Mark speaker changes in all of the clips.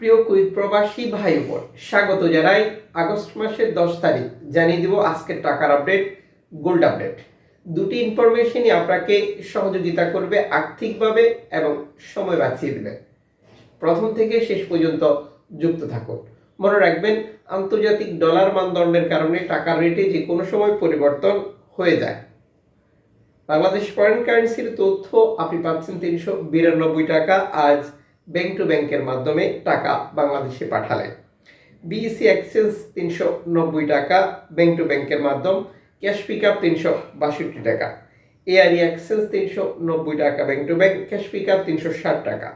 Speaker 1: প্রিয় কুইত প্রবাসী ভাই বোন স্বাগত জানাই আগস্ট মাসের দশ তারিখ। জানিয়ে দিব আজকের টাকার আপডেট, গোল্ড আপডেট। দুটি ইনফরমেশনই আপনাকে সহযোগিতা করবে আর্থিকভাবে এবং সময় বাঁচিয়ে দেবে। প্রথম থেকে শেষ পর্যন্ত যুক্ত থাকুন। মনে রাখবেন, আন্তর্জাতিক ডলার মানদণ্ডের কারণে টাকার রেটে যে কোনো সময় পরিবর্তন হয়ে যায়। বাংলাদেশ ফরেন কারেন্সির তথ্য আপনি পাচ্ছেন তিনশো বিরানব্বই টাকা। আজ ব্যাংক টু ব্যাংকের মাধ্যমে টাকা বাংলাদেশে পাঠালেন বিইসি এক্সচেঞ্জ তিনশো নব্বই টাকা ব্যাংক টু ব্যাংকের মাধ্যম ক্যাশ পিক আপ তিনশো বাষট্টি টাকা। এআরই এক্সচেঞ্জ তিনশো নব্বই টাকা bank to bank cash pick up তিনশো ষাট টাকা।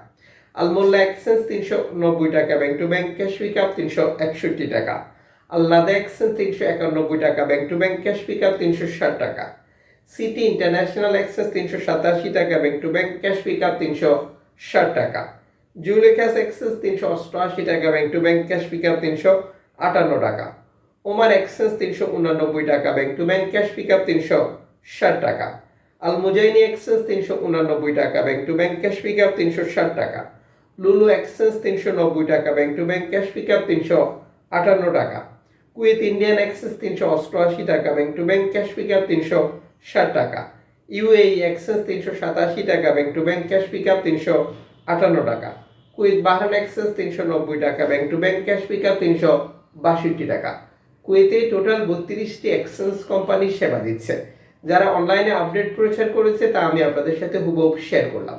Speaker 1: আলমোল্লা এক্সচেঞ্জ তিনশো নব্বই টাকা bank to bank cash pick up তিনশো একষট্টি টাকা। আল্লাদা এক্সচেঞ্জ তিনশো একানব্বই টাকা bank to bank cash pick up তিনশো ষাট টাকা। সিটি ইন্টারন্যাশনাল এক্সচেঞ্জ তিনশো সাতাশি টাকা bank to bank cash pick up তিনশো ষাট টাকা। জুলেখাস এক্সচেঞ্জ তিনশো অষ্টআশি টাকা bank to bank cash pick up তিনশো আটান্ন টাকা। ওমান এক্সচেঞ্জ তিনশো উনানব্বই টাকা bank to bank cash pick up তিনশো ষাট টাকা। আল মুজাইনি এক্সচেঞ্জ তিনশো উনানব্বই টাকা bank to bank cash pick up তিনশো ষাট টাকা। লুলু এক্সচেঞ্জ তিনশো নব্বই টাকা bank to bank cash pick up তিনশো আটান্ন টাকা। কুয়েত ইন্ডিয়ান এক্সচেঞ্জ তিনশো অষ্টআশি টাকা bank to bank cash pick up তিনশো ষাট টাকা। ইউএই এক্সচেঞ্জ তিনশো সাতাশি টাকা bank to bank cash pick up তিনশো আটান্ন টাকা। কুয়েত বাহারান এক্সচেঞ্জ তিনশো নব্বই টাকা, bank to bank cash pick up তিনশো বাষট্টি টাকা। কুয়েতে টোটাল বত্রিশটি এক্সচেঞ্জ কোম্পানি সেবা দিচ্ছে। যারা অনলাইনে আপডেট প্রচার করেছে, তা আমি আপনাদের সাথে হুবহু শেয়ার করলাম।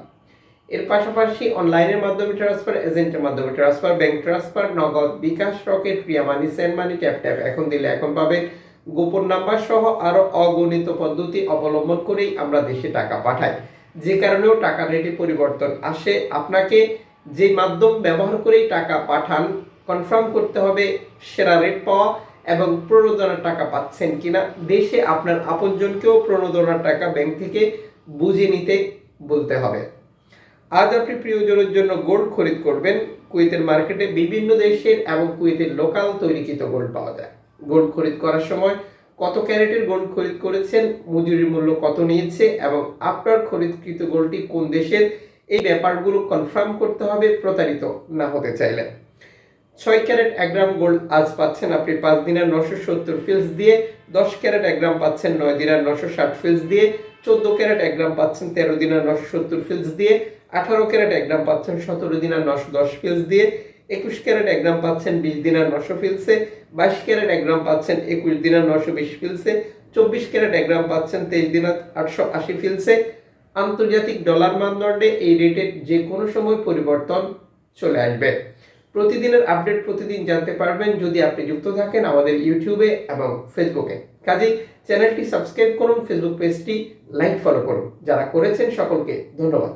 Speaker 1: এর পাশাপাশি অনলাইনের মাধ্যমে ট্রান্সফার এজেন্টের মাধ্যমে transfer bank transfer Nagad bKash Rocket ক্রিয়া money send money tap tap এখন দিলে এখন পাবে গোপন নাম্বার সহ আরও অগণিত পদ্ধতি অবলম্বন করেই আমরা দেশে টাকা পাঠাই। যে কারণেও টাকার রেটে পরিবর্তন আসে। আপনাকে যে মাধ্যম ব্যবহার করেই টাকা পাঠান কনফার্ম করতে হবে সেরা রেট পাওয়া এবং প্রণোদনার টাকা পাচ্ছেন কিনা। দেশে আপনার আপনজনকেও প্রণোদনার টাকা ব্যাংক থেকে বুঝে নিতে বলতে হবে। আজ আপনি প্রিয়জনের জন্য গোল্ড খরিদ করবেন। কুয়েতের মার্কেটে বিভিন্ন দেশের এবং কুয়েতের লোকাল তৈরিকৃত গোল্ড পাওয়া যায়। গোল্ড খরিদ করার সময় কত ক্যারেটের গোল্ড খরিদ করেছেন, মজুরির মূল্য কত নিয়েছে এবং আপনার খরিদকৃত গোল্ডটি কোন দেশের? এই ব্যাপারগুলো কনফার্ম করতে হবে, প্রতারিত না হতে চাইলে। ছয় ক্যারেট এক গ্রাম গোল্ড আজ পাচ্ছেন আপনি পাঁচ দিনের নশো সত্তর ফিলস দিয়ে, দশ ক্যারেট এক গ্রাম পাচ্ছেন নয় দিনের নশো ষাট ফিলস দিয়ে, চোদ্দ ক্যারেট এক গ্রাম পাচ্ছেন তেরো দিনের নশো সত্তর ফিলস দিয়ে, আঠারো ক্যারেট এক গ্রাম পাচ্ছেন সতেরো দিনের নশো দশ ফিলস দিয়ে একুশ ক্যারেট এক গ্রাম পাচ্ছেন বিশ দিনার নশো ফিলসে, বাইশ ক্যারেট এক গ্রাম পাচ্ছেন একুশ দিনার নশো বিশ ফিলসে, চব্বিশ ক্যারেট এক গ্রাম পাচ্ছেন তেইশ দিনার আটশো আশি ফিলসে। আন্তর্জাতিক ডলার মানদণ্ডে এই রেটের যে কোনো সময় পরিবর্তন চলে আসবে। প্রতিদিনের আপডেট প্রতিদিন জানতে পারবেন যদি আপনি যুক্ত থাকেন আমাদের ইউটিউবে এবং ফেসবুকে। কাজেই চ্যানেলটি সাবস্ক্রাইব করুন, ফেসবুক পেজটি লাইক ফলো করুন। যারা করেছেন সকলকে ধন্যবাদ।